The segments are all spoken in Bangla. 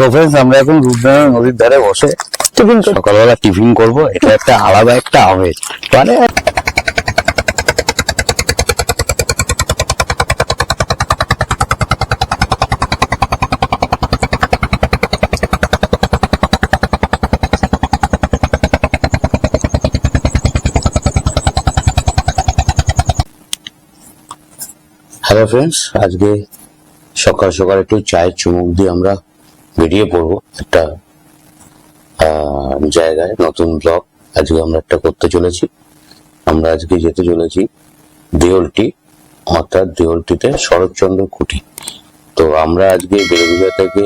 তো ফ্রেন্ডস আমরা এখন রূপনারায়ণ নদীর ধারে বসে টিফিন সকালবেলা টিফিন করব। এটা একটা আলাদা একটা আমেজ মানে হ্যালো ফ্রেন্ডস আজকে সকাল সকাল একটু চায়ের চুমুক দিয়ে আমরা। বেরিয়ে পড়ব একটা জায়গায়, নতুন ব্লগ আজকে আমরা একটা করতে চলেছি। আমরা আজকে যেতে চলেছি দেওলটি অর্থাৎ দেওলটিতে শরৎচন্দ্র কুটি তো আমরা আজকে বেরোবিজা থেকে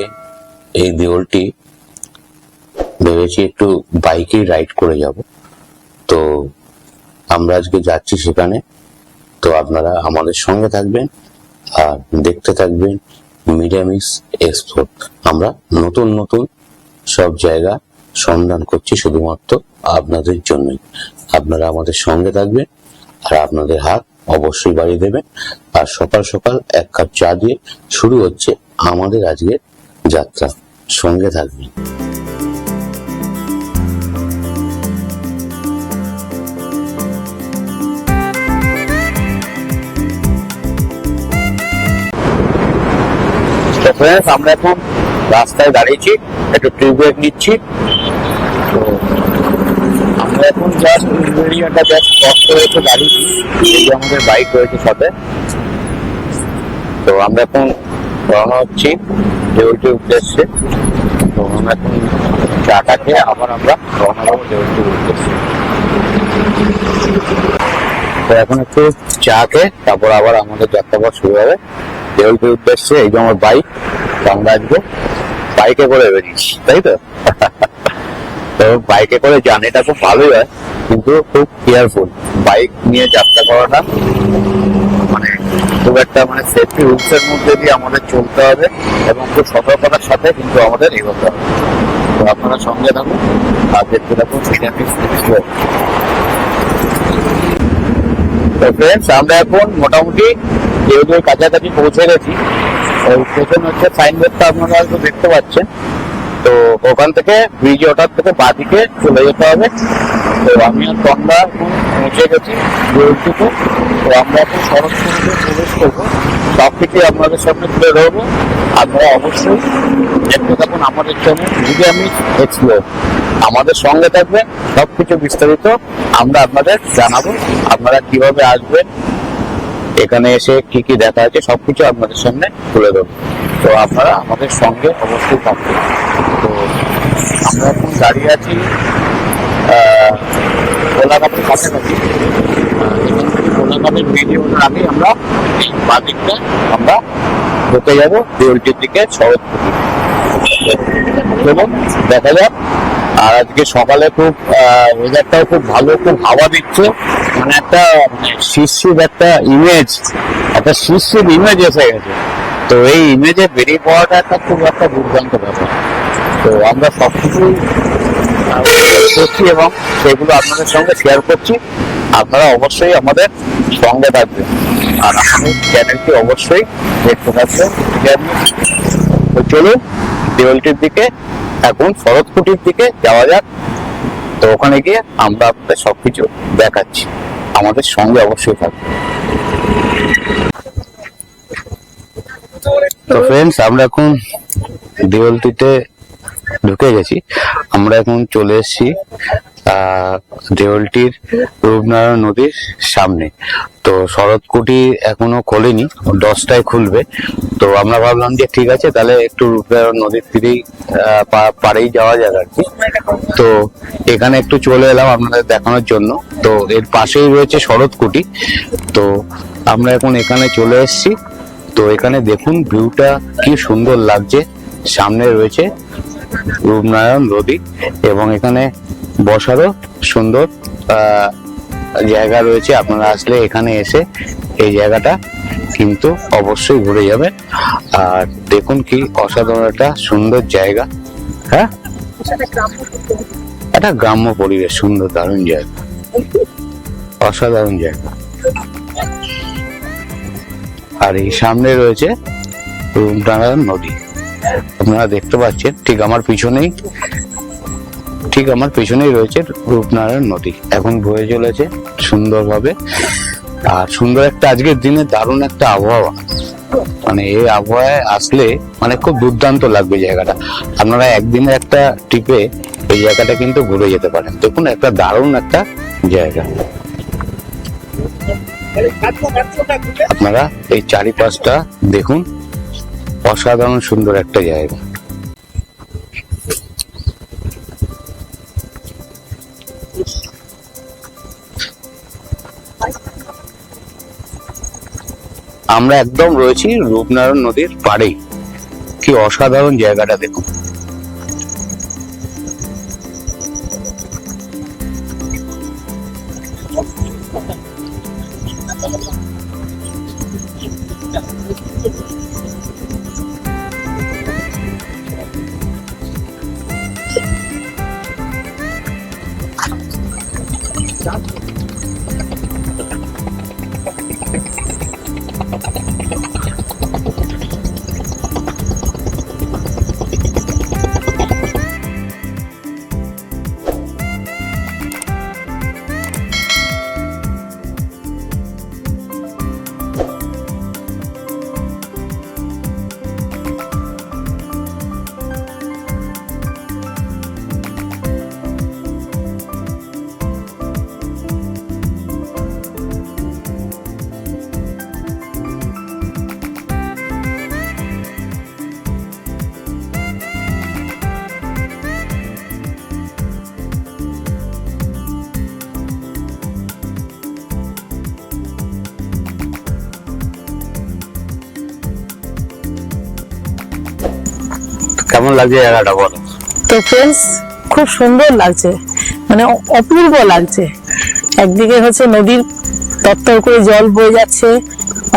এই দেওলটি ভেবেছি একটু বাইকে রাইড করে যাব। তো আমরা আজকে যাচ্ছি সেখানে। তো আপনারা আমাদের সঙ্গে থাকবেন আর দেখতে থাকবেন মিরামিস এক্সপোর্ট আমরা নতুন নতুন সব জায়গা সন্ধান করছি শুধুমাত্র আপনাদের জন্যই। আপনারা আমাদের সঙ্গে থাকবেন আর আপনাদের হাত অবশ্যই বাড়িয়ে দেবেন। আর সকাল সকাল এক কাপ চা দিয়ে শুরু হচ্ছে আমাদের আজকের যাত্রা। সঙ্গে থাকবেন। তো friends, আমরা এখন রাস্তায় দাঁড়িয়েছি একটু টি নিচ্ছি। তো আমরা এখন জাস্ট এরিয়াটা জাস্ট ক্রস করে দাঁড়িয়েছি এই আমাদের বাইক রয়েছে সাথে। তো আমরা এখন রওনা হচ্ছি দেউলটির উদ্দেশ্যে। তো আমরা এখন চাটা খেয়ে আবার আমরা রওনা হব দেউলটির উদ্দেশ্যে। তো এখন একটু চা খেয়ে তারপর আবার আমাদের যাত্রাপথ শুরু হবে। দেউলটির উদ্দেশ্যে এই যে আমার বাইক আমরা আজকে বাইকে করে বেরিয়েছি, তাই তো? তো বাইকে করে জার্নিটা খুব ভালোই হয়, কিন্তু খুব কেয়ারফুল বাইক নিয়ে যাত্রা করাটা মানে খুব একটা মানে সেফটি রুলস এর মধ্যে দিয়ে আমাদের চলতে হবে এবং খুব সতর্কতার সাথে কিন্তু আমাদের এগোতে হবে। তো আপনারা সঙ্গে থাকুন, আর দেখতে থাকুন সিনেমিক্স ফ্রেন্ডস আমরা এখন মোটামুটি যেহেতু কাছাকাছি পৌঁছে গেছি পেছনে হচ্ছে সাইনবোর্ডটা আপনারা হয়তো দেখতে পাচ্ছেন। তো ওখান থেকে ব্রিজে ওঠার থেকে বাদিকে চলে যেতে হবে। তো আমি আর তন্ডা পৌঁছে গেছি দেউলটিতে তো আমরা এখন সমুদ্রে প্রবেশ করব। সব থেকে আপনাদের সামনে তুলে ধরবো। আপনারা অবশ্যই দেখতে থাকুন আমাদের চ্যানেল আমি এক্সপ্লোর আমাদের সঙ্গে থাকবে সব কিছু বিস্তারিত আমরা আপনাদের জানাব। আপনারা কীভাবে আসবেন, এখানে এসে কি কি দেখা আছে সবকিছু আপনাদের সামনে তুলে দেবো তো আপনারা আমাদের সঙ্গে অবশ্যই থাকবেন। তো আমরা এখন দাঁড়িয়ে আছি কোলাঘাটের কাছাকাছি। কোলাঘাটের ভিডিও আগে আমরা এই বাদিকটা আমরা ঢুকে যাব দেউলটির দিকে, শরৎপুরি চলুন, দেখা যাক। আর আজকে সকালে খুব ওয়েদারটাও খুব ভালো, খুব হাওয়া দিচ্ছে। মানে একটা শিশির একটা ইমেজ একটা শিশির ইমেজ এসে গেছে। তো এই ইমেজে বেরিয়ে পড়াটা একটা খুব একটা দুর্দান্ত ব্যাপার। তো আমরা সবকিছু করছি এবং সেগুলো আপনাদের সঙ্গে শেয়ার করছি। আপনারা অবশ্যই আমাদের সঙ্গে থাকবেন। আর আমাদের চ্যানেলটি অবশ্যই দেখতে থাকবেন। তো চলুন, দেওয়ালটির দিকে এখন শরৎকুটির দিকে যাওয়া যাক। তো ওখানে গিয়ে আমরা আপনাদের সবকিছু দেখাচ্ছি। আমাদের সঙ্গে অবশ্যই থাকবে তো ফ্রেন্ডস আমরা এখন দেওয়ালটিতে ঢুকে গেছি। আমরা এখন চলে এসেছি দেওয়ালটির রূপনারায়ণ নদীর সামনে। তো শরৎকুটি এখনও খোলেনি, দশটায় খুলবে। তো আমরা ভাবলাম যে ঠিক আছে, তাহলে একটু রূপনারায়ণ নদীর তীরেই পাড়েই যাওয়া যাক আর কি। তো এখানে একটু চলে এলাম আপনাদের দেখানোর জন্য। তো এর পাশেই রয়েছে শরৎকুটি। তো আমরা এখন এখানে চলে এসেছি। তো এখানে দেখুন ভিউটা কি সুন্দর লাগছে। সামনে রয়েছে রূপনারায়ণ নদী এবং এখানে বসারও সুন্দর জায়গা রয়েছে। আপনারা আসলে এখানে এসে এই জায়গাটা কিন্তু অবশ্যই ঘুরে যাবেন। আর দেখুন কি অসাধারণ একটা সুন্দর জায়গা হ্যাঁ? একটা গ্রাম্য পরিবেশ, সুন্দর, দারুণ জায়গা। অসাধারণ জায়গা। আর এই সামনে রয়েছে রূপনারায়ণ নদী। আপনারা দেখতে পাচ্ছেন, ঠিক আমার পিছনেই, ঠিক আমার পেছনেই রয়েছে রূপনারায়ণ নদী। এখন বয়ে চলেছে সুন্দরভাবে। আর সুন্দর একটা আজকের দিনে দারুণ একটা আবহাওয়া। মানে এই আবহাওয়ায় আসলে মানে খুব দুর্দান্ত লাগবে জায়গাটা। আপনারা একদিনে একটা ট্রিপে এই জায়গাটা কিন্তু ঘুরে যেতে পারেন। দেখুন, একটা দারুণ একটা জায়গা। আপনারা এই চারিপাশটা দেখুন। অসাধারণ সুন্দর একটা জায়গা। আমরা একদম রয়েছি রূপনারায়ণ নদীর পাড়েই। কি অসাধারণ জায়গাটা দেখুন। Stop. কেমন লাগছে জায়গাটা বলো? তো ফ্রেন্ডস খুব সুন্দর লাগছে। মানে অপূর্ব লাগছে। একদিকে হচ্ছে নদীর তত্তর করে জল বয়ে যাচ্ছে,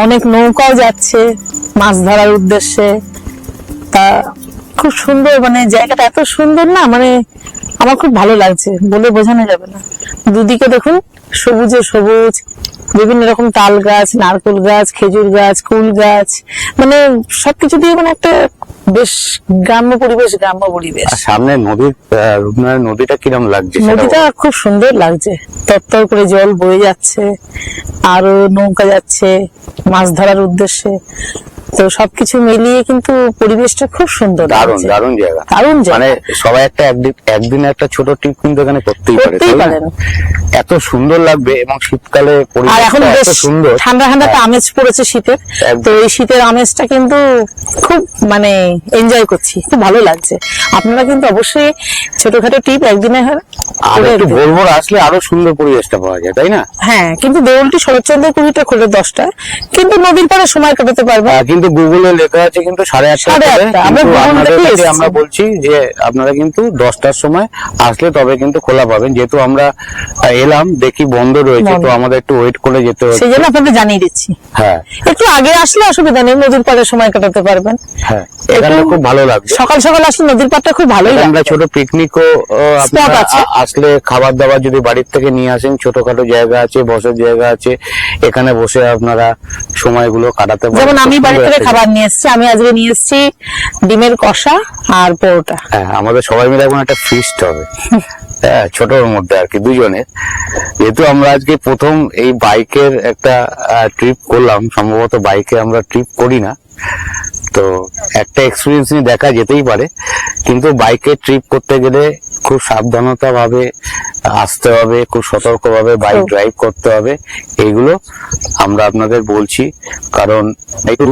অনেক নৌকাও যাচ্ছে মাছ ধরার উদ্দেশ্যে। তা খুব সুন্দর মানে জায়গাটা এত সুন্দর না মানে আমার খুব ভালো লাগছে, বলে বোঝানো যাবে না। দুদিকে দেখুন, সবুজে সবুজ, বিভিন্ন রকম তাল গাছ, নারকেল গাছ, খেজুর গাছ, কুল গাছ মানে সবকিছু দিয়ে মানে একটা বেশ গ্রাম্য পরিবেশ গ্রাম্য পরিবেশ। সামনে নদীর রূপনারায়ণ নদীটা কিরম লাগছে নদীটা খুব সুন্দর লাগছে। তত্তর করে জল বয়ে যাচ্ছে আরও নৌকা যাচ্ছে মাছ ধরার উদ্দেশ্যে। তো সবকিছু মিলিয়ে কিন্তু পরিবেশটা খুব সুন্দর দারুণ দারুণ জায়গা। দারুণ মানে সবাই একটা একদিন একদিনে একটা ছোট ট্রিপ কিন্তু এখানে করতেই পারে। এত সুন্দর লাগবে এবং শীতকালে আর এখন বেশ সুন্দর। ঠান্ডা ঠান্ডা একটা আমেজ পড়েছে শীতের তো এই শীতের আমেজটা কিন্তু খুব মানে এনজয় করছি খুব ভালো লাগছে। আপনারা কিন্তু অবশ্যই ছোটখাটো ট্রিপ একদিনে হয় আর একটু ভোর ভোর আসলে আরও সুন্দর পরিবেশটা পাওয়া যায় তাই না? হ্যাঁ কিন্তু দেউলটি শরৎচন্দ্র কুড়িটা খোলে দশটায়। কিন্তু নদীর পাড়ে সময় কাটাতে পারবে। আহ, কিন্তু গুগলে লেখা আছে কিন্তু সাড়ে আটটা আমরা বলছি যে আপনারা কিন্তু দশটার সময় আসলে তবে কিন্তু খোলা পাবেন। যেহেতু আমরা এলাম দেখি বন্ধ রয়েছে তো আমাদের একটু ওয়েট করে যেতে হবে সেই জন্য আপনাদের জানিয়ে দিচ্ছি। হ্যাঁ। একটু আগে আসলে অসুবিধা নেই নদীর পাড়ে সময় কাটাতে পারবেন। হ্যাঁ এখানে খুব ভালো লাগবে সকাল সকাল আসলে নদীর পাড়টা খুব ভালোই আমরা ছোট পিকনিকও। আসলে খাবার দাবার যদি বাড়ির থেকে নিয়ে আসেন ছোটখাটো জায়গা আছে বসার জায়গা আছে এখানে বসে আপনারা সময়গুলো কাটাতে পারেন। যেমন আমি বাড়ি থেকে খাবার নিয়ে এসেছি। আমি আজকে নিয়ে এসেছি ডিমের কষা আর পরোটা। হ্যাঁ আমাদের সবাই মিলে এখন একটা ফিস্ট হবে। হ্যাঁ ছোটর মধ্যে আর কি দুজনের। যেহেতু আমরা আজকে প্রথম এই বাইকের একটা ট্রিপ করলাম সম্ভবত বাইকে আমরা ট্রিপ করি না। তো একটা এক্সপিরিয়েন্স নিয়ে দেখা যেতেই পারে। কিন্তু বাইকে ট্রিপ করতে গেলে খুব সাবধানতা ভাবে আসতে হবে খুব সতর্ক ভাবে বাইক ড্রাইভ করতে হবে এগুলো আমরা আপনাদের বলছি। কারণ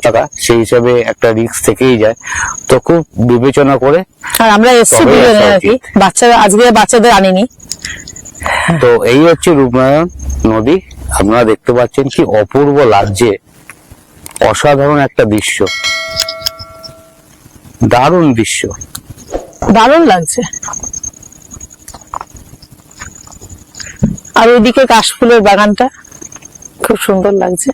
টাকা সেই হিসাবে একটা রিস্ক থেকেই যায়। তো খুব বিবেচনা করে আর আমরা এসেছি। বাচ্চারা আজকে বাচ্চাদের আনিনি। তো এই হচ্ছে রূপনারায়ণ নদী। আপনারা দেখতে পাচ্ছেন কি অপূর্ব লাগছে। অসাধারণ একটা দৃশ্য। দারুণ দৃশ্য। দারুণ লাগছে। আর ওইদিকে কাশফুলের বাগানটা খুব সুন্দর লাগছে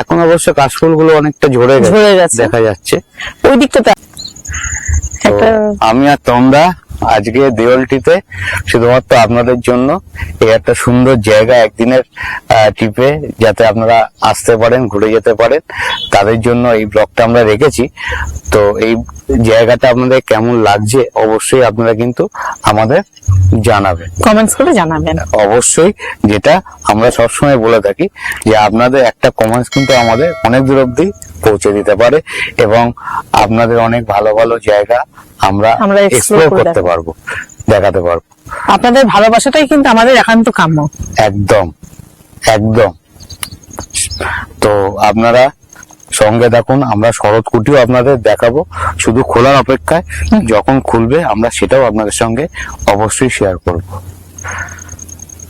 এখন অবশ্য কাশফুলগুলো অনেকটা ঝরে ঝরে গেছে। দেখা যাচ্ছে ওই দিকটা আমি আর তোমরা আজকে দেওয়ালটিতে শুধুমাত্র আপনাদের জন্য এই একটা সুন্দর জায়গা একদিনের ট্রিপে যাতে আপনারা আসতে পারেন ঘুরে যেতে পারেন। তাদের জন্য এই ব্লগটা আমরা রেখেছি। তো এই জায়গাটা আপনাদের কেমন লাগছে অবশ্যই আপনারা কিন্তু আমাদের জানাবেন। কমেন্টস করে জানাবেন। অবশ্যই যেটা আমরা সবসময় বলে থাকি যে আপনাদের একটা কমেন্টস কিন্তু আমাদের অনেক দূর অব্দি পৌঁছে দিতে পারে এবং আপনাদের অনেক ভালো ভালো জায়গা আমরা আমরা এক্সপ্লোর করতে পারব দেখাতে পারব। আপনাদের ভালোবাসাটাই কিন্তু আমাদের একান্ত কাম্য। একদম একদম। তো আপনারা সঙ্গে থাকুন আমরা শরৎ কুটিও আপনাদের দেখাবো শুধু খোলার অপেক্ষায় যখন খুলবে আমরা সেটাও আপনাদের সঙ্গে অবশ্যই শেয়ার করব।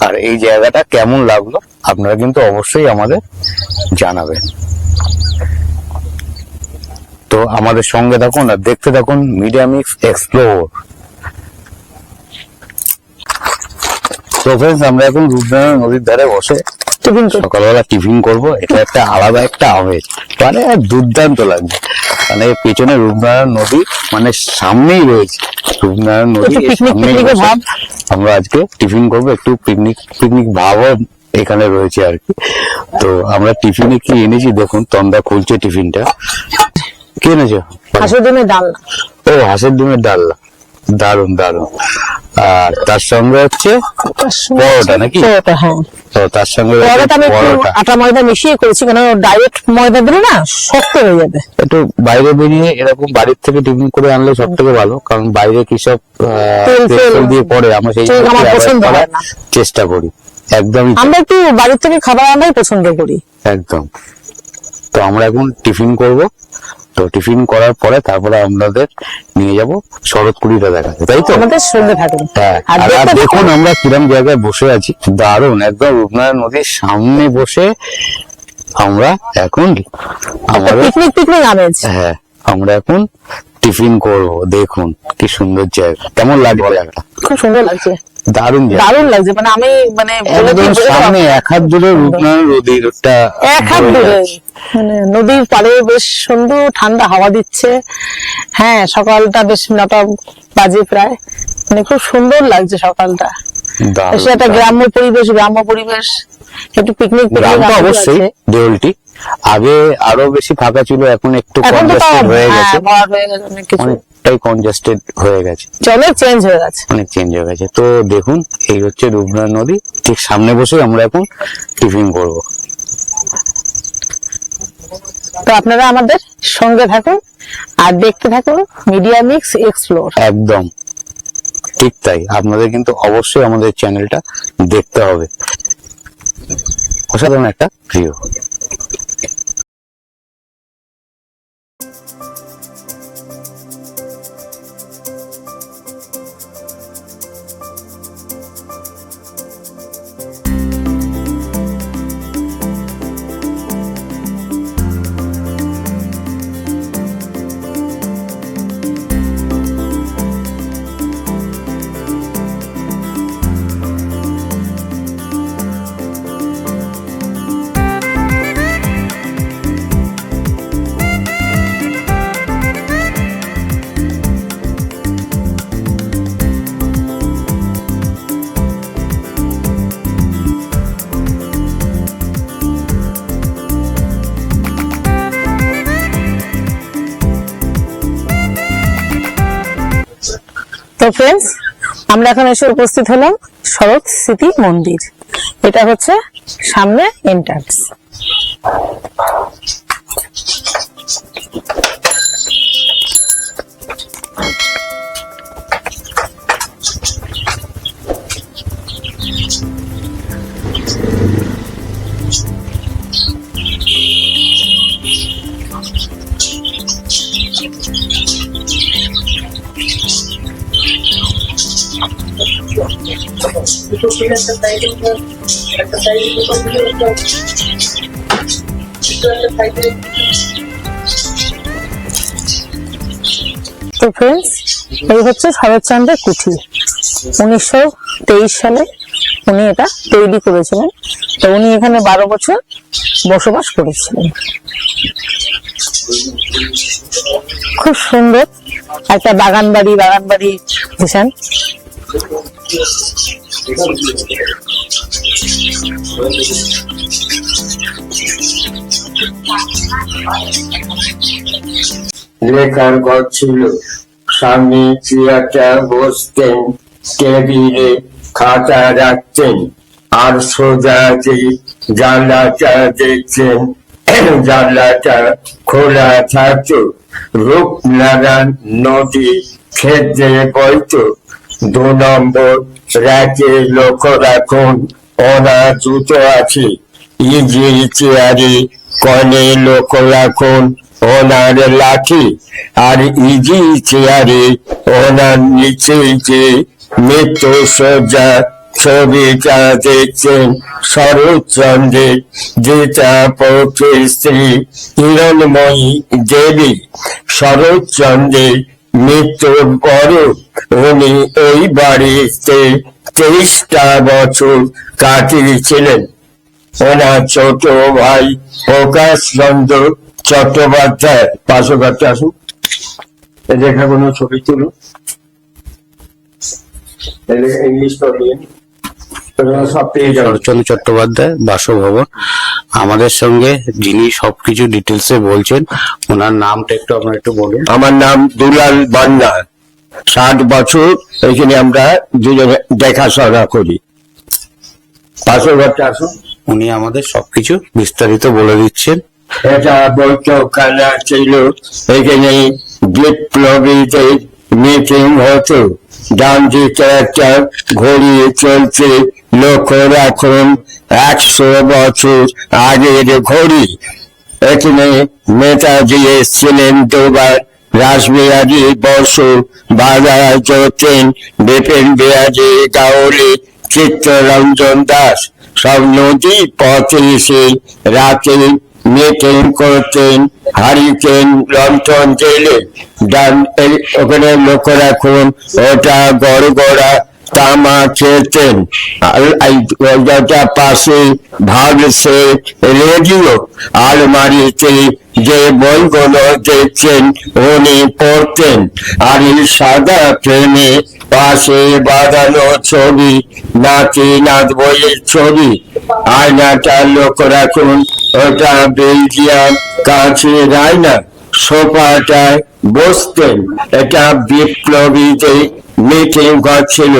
আর এই জায়গাটা কেমন লাগল আপনারা কিন্তু অবশ্যই আমাদের জানাবেন। তো আমাদের সঙ্গে থাকুন আর দেখতে থাকুন মিডিয়া মিক্স এক্সপ্লোর তো ফ্রেন্ডস আমরা এখন রূপনারায়ণ নদীর ধারে বসে টিফিন সকালবেলা টিফিন করব। এটা একটা আলাদা একটা আমেজ। মানে দুর্দান্ত লাগবে মানে পেছনে রূপনারায়ণ নদী মানে সামনেই রয়েছে। রূপনারায়ণ নদী। আমরা আজকে টিফিন করব একটু পিকনিক পিকনিক ভাবও এখানে রয়েছে আর কি। তো আমরা টিফিনে কি এনেছি দেখুন তন্দা খুলছে টিফিনটা। কি এনেছো? হাঁসের ডিমের ডালনা ও হাঁসের ডিমের ডালনা দারুণ দারুণ আর তার সঙ্গে হচ্ছে পরোটা নাকি? পরোটা হ্যাঁ। তো তার সঙ্গে পরোটা আমি আটা ময়দা মিশিয়ে করেছি কেন ডাইরেক্ট ময়দা দিলে না শক্ত হয়ে যাবে। একটু বাইরে বেরিয়ে এরকম বাড়ির থেকে টিফিন করে আনলে সব থেকে ভালো কারণ বাইরে কি সব তেল, দিয়ে পড়ে। আমরা সেই। চেষ্টা করি। একদমই আমরা একটু বাড়ির থেকে খাবার আনাই পছন্দ করি। একদম। তো আমরা এখন টিফিন করব। তো টিফিন করার পরে তারপরে আপনাদের নিয়ে যাব শরৎ কুড়িটা দেখাতে তাই তো? আমাদের থাকুন হ্যাঁ আর দেখুন আমরা কিরম জায়গায় বসে আছি। দারুণ একদম রূপনারায়ণ নদীর সামনে বসে আমরা এখন আমাদের পিকনিক পিকনিক আমেজ। হ্যাঁ আমরা এখন টিফিন করব। দেখুন কি সুন্দর জায়গা। কেমন লাগবে জায়গাটা খুব সুন্দর লাগছে। দারুণ দারুণ লাগছে মানে আমি মানে সামনে এক হাত দূরে রূপনারায়ণ নদীরটা এক হাত দূরে। মানে নদীর পাড়ে বেশ সুন্দর ঠান্ডা হাওয়া দিচ্ছে। হ্যাঁ সকালটা বেশ নটা বাজে প্রায়। মানে খুব সুন্দর লাগছে সকালটা। এসে একটা গ্রাম্য পরিবেশ গ্রাম্য পরিবেশ একটু পিকনিক অবশ্যই দেওলটি আগে আরও বেশি ফাঁকা ছিল এখন একটু হয়ে হ্যাঁ, হয়ে গেছে অনেক কিছু। অনেকটাই কনজেস্টেড হয়ে গেছে। অনেক চেঞ্জ হয়ে গেছে। অনেক চেঞ্জ হয়ে গেছে। তো দেখুন এই হচ্ছে রূপনারায়ণ নদী। ঠিক সামনে বসে আমরা এখন টিফিন করব। তো আপনারা আমাদের সঙ্গে থাকুন আর দেখতে থাকুন মিডিয়া মিক্স এক্সপ্লোর একদম। ঠিক তাই। আপনাদের কিন্তু অবশ্যই আমাদের চ্যানেলটা দেখতে হবে। অসাধারণ একটা প্রিয় তো ফ্রেন্ডস আমরা এখন এসে উপস্থিত হলাম শরৎ স্মৃতি মন্দির। এটা হচ্ছে সামনে এন্ট্রান্স তো ফ্রেন্ডস এই হচ্ছে শরৎচন্দ্রের কুঠি। উনিশশো তেইশ সালে উনি এটা তৈরি করেছিলেন। তো উনি এখানে বারো বছর বসবাস করেছিলেন। খুব সুন্দর একটা বাগান বাড়ি বাগান বাড়ি ডিজাইন লেখার ঘর ছিল। সামনে চেয়ারটা বসতেন, টেবিলে খাতা রাখতেন, আর সোজা যে জানলাটা দেখছেন জানলাটা খোলা থাকতো। রূপনারায়ণ নদী ক্ষেত্রে বইতো। দু নম্বর র্যাকে লক্ষ্য রাখুন ওনার জুতো আছে। ইজি চেয়ারে কনে লক্ষ্য রাখুন ওনার লাঠি। আর ইজি চেয়ারে ওনার নিচে যে মৃত্যু সজ্জা ছবিটা দেখছেন শরৎচন্দ্রের যেটা পক্ষে স্ত্রী, হিরণময়ী দেবী। শরৎচন্দ্রের মৃত্যুর পর উনি ওই বাড়িতে তেইশটা বছর কাটিয়েছিলেন। ওনার ছোট ভাই প্রকাশ চন্দ্র চট্টোপাধ্যায়, পাশে কাছে আসুন। দেখা কোনো ছবি তুলুন। ইংলিশ সব পেয়ে যাবে শরৎচন্দ্র চট্টোপাধ্যায় বাসভবন। আমাদের সঙ্গে যিনি সবকিছু ডিটেলসে বলছেন ওনার নামটা একটু আপনার একটু বলুন। আমার নাম দুলাল বান্না। ষাট বছর এখানে আমরা দুজনে দেখাশোনা করি। পাশের ঘরটা আসুন। উনি আমাদের সবকিছু বিস্তারিত বলে দিচ্ছেন। এটা বৈঠকখানা ছিল। এখানে বিপ্লবীদের মিটিং হতো। ডান দিকে একটা ঘড়ি চলছে। লক্ষ্য রাখুন একশো বছর আগের ঘড়ি। এখানে নেতাজি এসেছিলেন দুবার। রাসবিহারী বসু বাধা যতীন বিপিন বিহারী গাওলি চিত্তরঞ্জন দাস সব নদী পথে এসে রাতে মিটিং করতেন। হারিকেন লন্ঠন জেলে। ডান ওখানে লক্ষ্য রাখুন ওটা গড়গড়া এই ওটা পাশে ভাগছে রেডিও। আলমারিতে যে বইগুলো দেখছেন, উনি পড়তেন। আর সাদা ফ্রেমে পাশে বাঁধানো ছবি নাতি নাচ বইয়ের ছবি। আয়নাটা লক্ষ্য রাখুন, ওটা বেলজিয়াম কাছে আয়না সোফাটায় বসতেন। এটা বিপ্লবীদের করছিল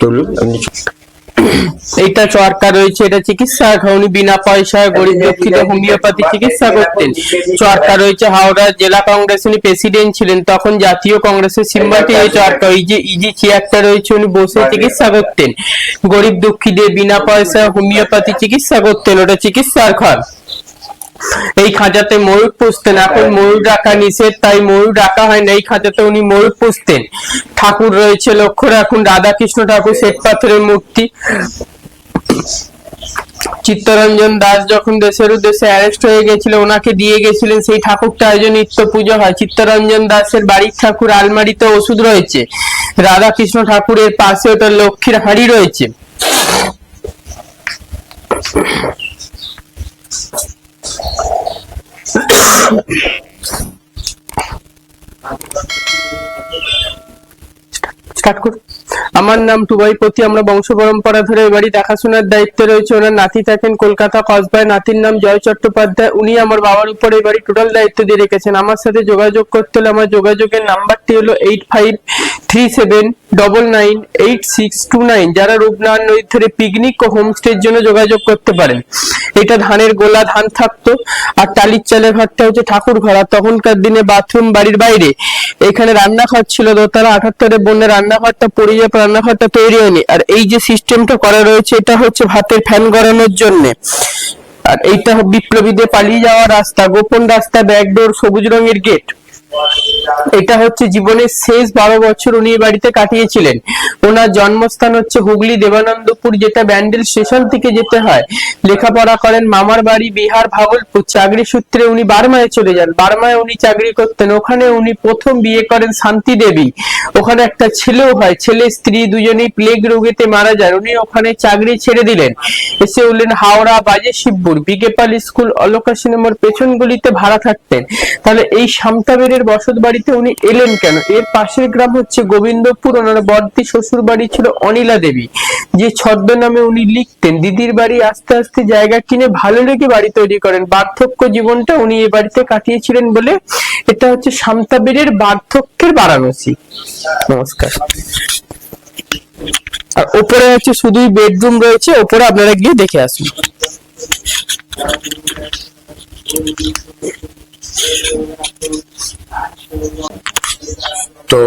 তুলুন, আপনি এইটা চরকা রয়েছে, এটা চিকিৎসা। উনি বিনা পয়সায় গরিব দুঃখিত, হোমিওপ্যাথি চিকিৎসা করতেন। চরকা রয়েছে, হাওড়া জেলা কংগ্রেস, উনি প্রেসিডেন্ট ছিলেন। তখন জাতীয় কংগ্রেসের সিম্বাটি এই চরকা ওই যে ইজি চেয়ারটা রয়েছে, উনি বসে চিকিৎসা করতেন। গরিব দুঃখীদের বিনা পয়সায় হোমিওপ্যাথি চিকিৎসা করতেন, ওটা চিকিৎসার ঘর। এই খাঁচাতে ময়ূর পুষতেন এখন ময়ূর রাখা নিষেধ তাই ময়ূর রাখা হয় না এই খাঁচাতে উনি ময়ূর পুষতেন। ঠাকুর রয়েছে লক্ষ্য রাখুন রাধাকৃষ্ণ ঠাকুর শ্বেত পাথরের মূর্তি। চিত্তরঞ্জন দাস যখন দেশের উদ্দেশ্যে অ্যারেস্ট হয়ে গেছিল ওনাকে দিয়ে গেছিলেন সেই ঠাকুরটা আয়োজন নিত্য পুজো হয়। চিত্তরঞ্জন দাসের বাড়ির ঠাকুর আলমারিতে ওষুধ রয়েছে। রাধাকৃষ্ণ ঠাকুরের পাশে ওটা লক্ষ্মীর হাড়ি রয়েছে। স্টার্ট করুন আমার নাম টুবাইপতি আমরা বংশ পরম্পরা ধরে এই বাড়ি। দেখাশোনার দায়িত্বে রয়েছে ওনার নাতি থাকেন কলকাতা কসবায়। নাতির নাম জয় চট্টোপাধ্যায়। উনি আমার বাবার উপর এই বাড়ি টোটাল দায়িত্ব দিয়ে রেখেছেন। আমার সাথে যোগাযোগ করতে হলে আমার যোগাযোগের নাম্বারটি হলো eight five three seven double nine eight six two nine যারা রূপনারায়ণ নদীর ধরে পিকনিক ও হোমস্টের জন্য যোগাযোগ করতে পারেন। এটা ধানের গোলা, ধান থাকতো। আর টালির চালের ঘরটা হচ্ছে ঠাকুর ঘর তখনকার দিনে বাথরুম বাড়ির বাইরে। এখানে রান্নাঘর ছিল। দোতলা আঠাত্তরের বন্যে রান্নাঘরটা পড়ে যাওয়ার রান্নাঘরটা তৈরি হয়নি, আর এই যে সিস্টেমটা করা রয়েছে, এটা হচ্ছে ভাতের ফ্যান গড়ানোর জন্য। আর এইটা বিপ্লবীদের পালিয়ে যাওয়ার রাস্তা, গোপন রাস্তা ব্যাকডোর সবুজ রঙের গেট এটা হচ্ছে জীবনের শেষ বারো বছর উনি এই বাড়িতে কাটিয়েছিলেন। ওনার জন্মস্থান হচ্ছে হুগলি দেবানন্দপুর, যেটা ব্যান্ডেল স্টেশন থেকে যেতে হয়। লেখাপড়া করেন মামার বাড়ি বিহার ভাগলপুর। চাকরি সূত্রে উনি বার্মায় চলে যান। বার্মায় উনি চাকরি করতেন। ওখানে উনি প্রথম বিয়ে করেন শান্তি দেবী। ওখানে একটা ছেলেও হয়। ছেলে, স্ত্রী দুজনেই প্লেগ রোগেতে মারা যান উনি ওখানে চাকরি ছেড়ে দিলেন। এসে উঠলেন হাওড়া বাজে শিবপুর। বিকেপাল স্কুল, অলোকা সিনেমার পেছন গলিতে ভাড়া থাকতেন। তাহলে এই সামতাবেরের বসত বাড়িতে উনি এলেন কেন? এর পাশের গ্রাম হচ্ছে গোবিন্দপুর, ওনার বর্তি শ্বশুর বাড়ি ছিল অনিলা দেবী। যে ছদ্মনামে উনি লিখতেন, দিদির বাড়ি আস্তে আস্তে জায়গা কিনে ভালো লেগে বাড়ি তৈরি করেন। বার্ধক্য জীবনটা উনি এ বাড়িতে কাটিয়েছিলেন বলে এটা হচ্ছে সামতাবেরের বার্ধক্যের বারাণসী। নমস্কার। আর ওপরে হচ্ছে শুধুই বেডরুম রয়েছে, ওপরে আপনারা গিয়ে দেখে আসুন। তো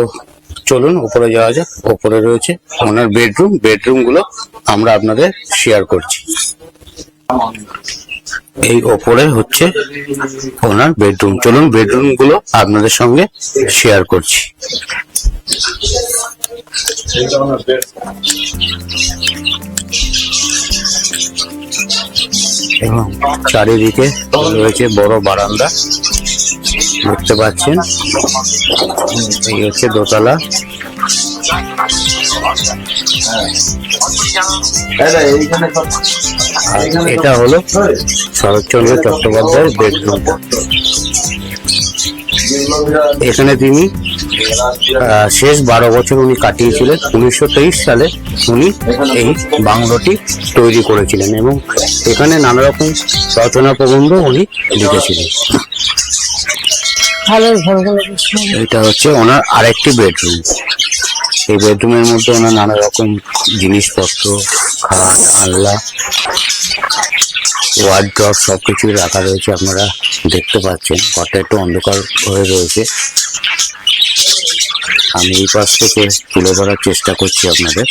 চলুন উপরে যাওয়া যাক। উপরে রয়েছে ওনার বেডরুম। বেডরুমগুলো আমরা আপনাদের শেয়ার করছি। এই ওপরে হচ্ছে ওনার বেডরুম। চলুন বেডরুমগুলো আপনাদের সঙ্গে শেয়ার করছি। এবং চারিদিকে রয়েছে বড় বারান্দা। দেখতে পাচ্ছেন, এই হচ্ছে দোতলা। এটা হলো শরৎচন্দ্র চট্টোপাধ্যায়ের বেডরুম। এখানে তিনি শেষ বারো বছর উনি কাটিয়েছিলেন। উনিশশো তেইশ সালে উনি এই বাংলোটি তৈরি করেছিলেন এবং এখানে নানা রকম রচনা প্রবন্ধ উনি লিখেছিলেন। এটা হচ্ছে ওনার আরেকটি বেডরুম। এই বেডরুমের মধ্যে ওনার নানা রকম জিনিসপত্র খাট আল্লা ওয়ার্ড্রপ সবকিছুই রাখা রয়েছে, আপনারা দেখতে পাচ্ছেন। ঘরটা একটু অন্ধকার হয়ে রয়েছে। আমি এই পাশ থেকে তুলে ধরার চেষ্টা করছি আপনাদের।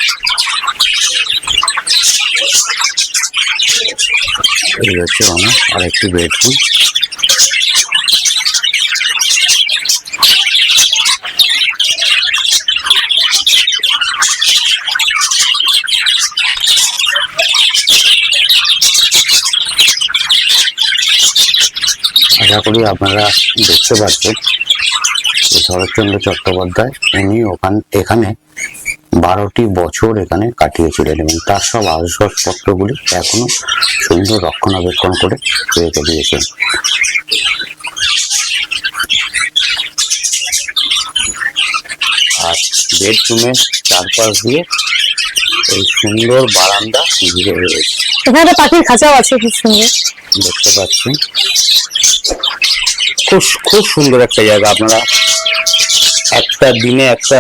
এই হচ্ছে আমার আরেকটি বেডরুম। আশা করি আপনারা দেখতে পাচ্ছেন শরৎচন্দ্র চট্টোপাধ্যায় উনি ওখান এখানে বারোটি বছর এখানে কাটিয়েছিলেন এবং তার সব আসবাবপত্রগুলি এখনও সুন্দর রক্ষণাবেক্ষণ করে রেখে দিয়েছেন। আর বেডরুমের চারপাশ দিয়ে এই সুন্দর বারান্দা ঘিরে রয়েছে। এখানে পাখির খাঁচাও আছে খুব সুন্দর। দেখতে পাচ্ছেন? খুব খুব সুন্দর একটা জায়গা। আপনারা একটা দিনে একটা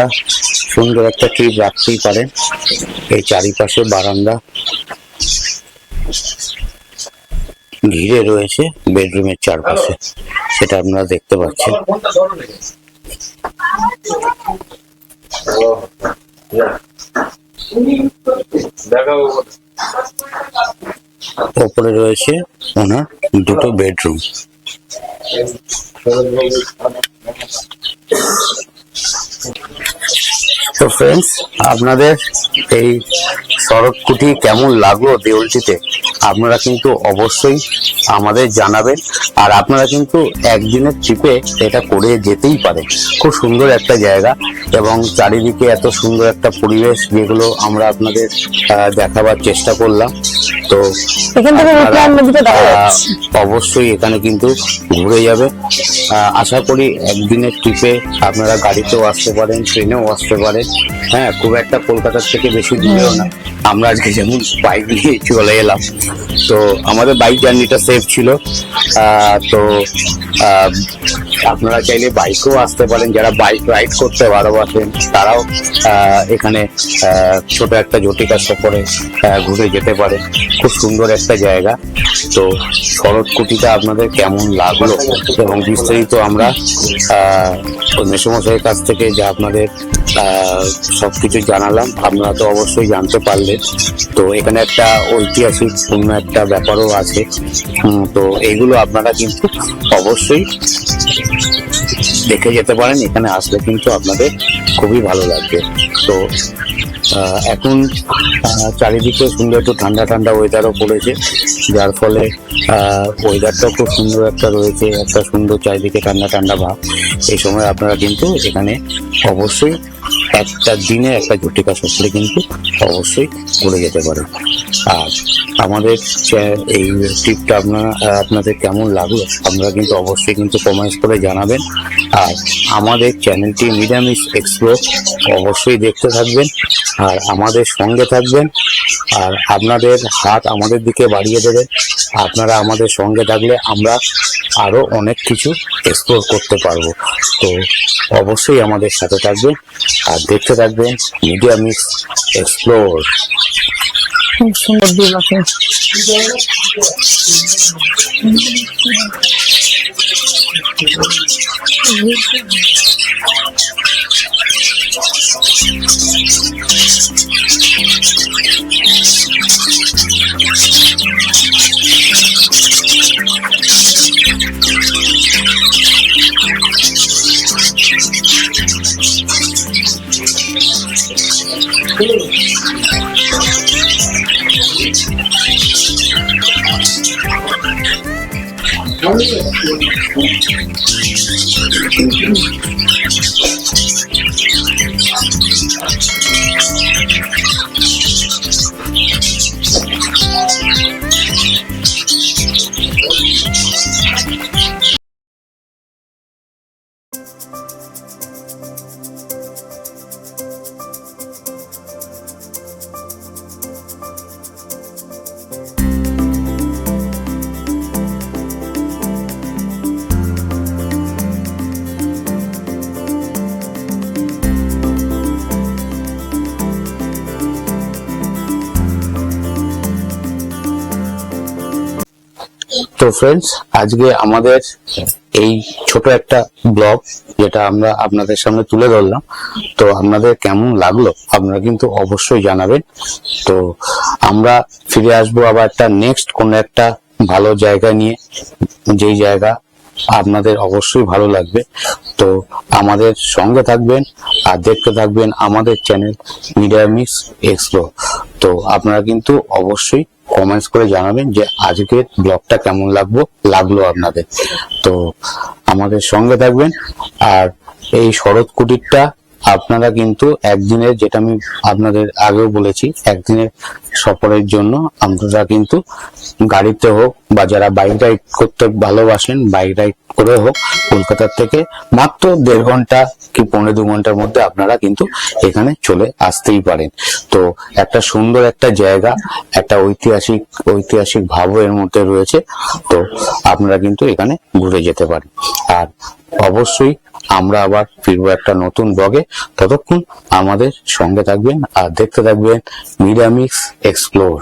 সুন্দর একটা ট্রিপ রাখতেই পারেন। এই চারিপাশে বারান্দা। ঘিরে রয়েছে বেডরুমের চারপাশে। সেটা আপনারা দেখতে পাচ্ছেন। ওপরে রয়েছে ওনার দুটো বেডরুম। তো ফ্রেন্ডস আপনাদের এই শরৎকুটি কেমন লাগল দেউলটিতে আপনারা কিন্তু অবশ্যই আমাদের জানাবেন। আর আপনারা কিন্তু একদিনের ট্রিপে এটা করে যেতেই পারেন। খুব সুন্দর একটা জায়গা এবং চারিদিকে এত সুন্দর একটা পরিবেশ যেগুলো আমরা আপনাদের দেখাবার চেষ্টা করলাম। তো অবশ্যই এখানে কিন্তু ঘুরে যাবে। আশা করি একদিনের ট্রিপে আপনারা গাড়িতেও আসতে পারেন ট্রেনেও আসতে পারেন। হ্যাঁ খুব একটা কলকাতার থেকে বেশি দূরেও না। আমরা আজকে যেমন বাইক নিয়ে চলে এলাম। তো আমাদের বাইক জার্নিটা সেফ ছিল। তো আপনারা চাইলে বাইকেও আসতে পারেন। যারা বাইক রাইড করতে ভালোবাসেন, তারাও এখানে ছোট একটা জটিকা সফরে ঘুরে যেতে পারে। খুব সুন্দর একটা জায়গা। তো শরৎকুটিটা আপনাদের কেমন লাগল এবং বিস্তারিত আমরা মেসমশাইয়ের কাছ থেকে যা আপনাদের সব কিছু জানালাম, আপনারা তো অবশ্যই জানতে পারলেন। তো এখানে একটা ঐতিহাসিক, পূর্ণ একটা ব্যাপারও আছে। তো এইগুলো আপনারা কিন্তু অবশ্যই দেখে যেতে পারেন। এখানে আসলে কিন্তু আপনাদের খুবই ভালো লাগবে। তো এখন চারিদিকে সুন্দর একটু ঠান্ডা ঠান্ডা ওয়েদারও পড়েছে। যার ফলে ওয়েদারটাও খুব সুন্দর একটা রয়েছে, একটা সুন্দর চারিদিকে ঠান্ডা ঠান্ডা ভাব। এই সময় আপনারা কিন্তু এখানে অবশ্যই একটা দিনে একটা জটিকা সফরে কিন্তু অবশ্যই ঘুরে যেতে পারে। আর আমাদের এই ট্রিপটা আপনারা, আপনাদের কেমন লাগল আপনারা কিন্তু অবশ্যই কিন্তু কমেন্টস করে জানাবেন। আর আমাদের চ্যানেলটি নিরামিষ এক্সপ্লোর অবশ্যই দেখতে থাকবেন আর আমাদের সঙ্গে থাকবেন। আর আপনাদের হাত আমাদের দিকে বাড়িয়ে দেবেন আপনারা আমাদের সঙ্গে থাকলে আমরা আরও অনেক কিছু এক্সপ্লোর করতে পারব। তো অবশ্যই আমাদের সাথে থাকবেন। আর দেখতে থাকবেন মিডিয়া মিক্স এক্সপ্লোর খুব সুন্দর দ্বীপ আছে うん তো ফ্রেন্ডস আজকে আমাদের এই ছোট একটা ব্লগ যেটা আমরা আপনাদের সামনে তুলে ধরলাম। তো আপনাদের কেমন লাগল আপনারা কিন্তু অবশ্যই জানাবেন। তো আমরা ফিরে আসব আবার একটা নেক্সট কোন একটা ভালো জায়গা নিয়ে, যেই জায়গা আপনাদের অবশ্যই ভালো লাগবে। তো আমাদের সঙ্গে থাকবেন আর দেখতে থাকবেন আমাদের চ্যানেল মিডিয়া মিক্স এক্সপ্লো তো আপনারা কিন্তু অবশ্যই কমেন্টস করে জানাবেন যে আজকের ব্লগটা কেমন লাগবো, লাগল আপনাদের। তো আমাদের সঙ্গে থাকবেন আর এই শরৎ কুটিরটা আপনারা কিন্তু একদিনের যেটা আমি আপনাদের আগেও বলেছি, একদিনের সফরের জন্য আপনারা কিন্তু গাড়িতে হোক বা যারা বাইক রাইড করতে ভালোবাসেন বাইক রাইড করে হোক কলকাতার থেকে মাত্র দেড় ঘণ্টা কি পনেরো দু ঘণ্টার মধ্যে আপনারা কিন্তু এখানে চলে আসতেই পারেন। তো একটা সুন্দর একটা জায়গা, একটা ঐতিহাসিক ঐতিহাসিক ভাবও এর মধ্যে রয়েছে। তো আপনারা কিন্তু এখানে ঘুরে যেতে পারেন। আর অবশ্যই আমরা আবার ফিরবো একটা নতুন ব্লগে। ততক্ষণ আমাদের সঙ্গে থাকবেন আর দেখতে থাকবেন মিরামিক্স এক্সপ্লোর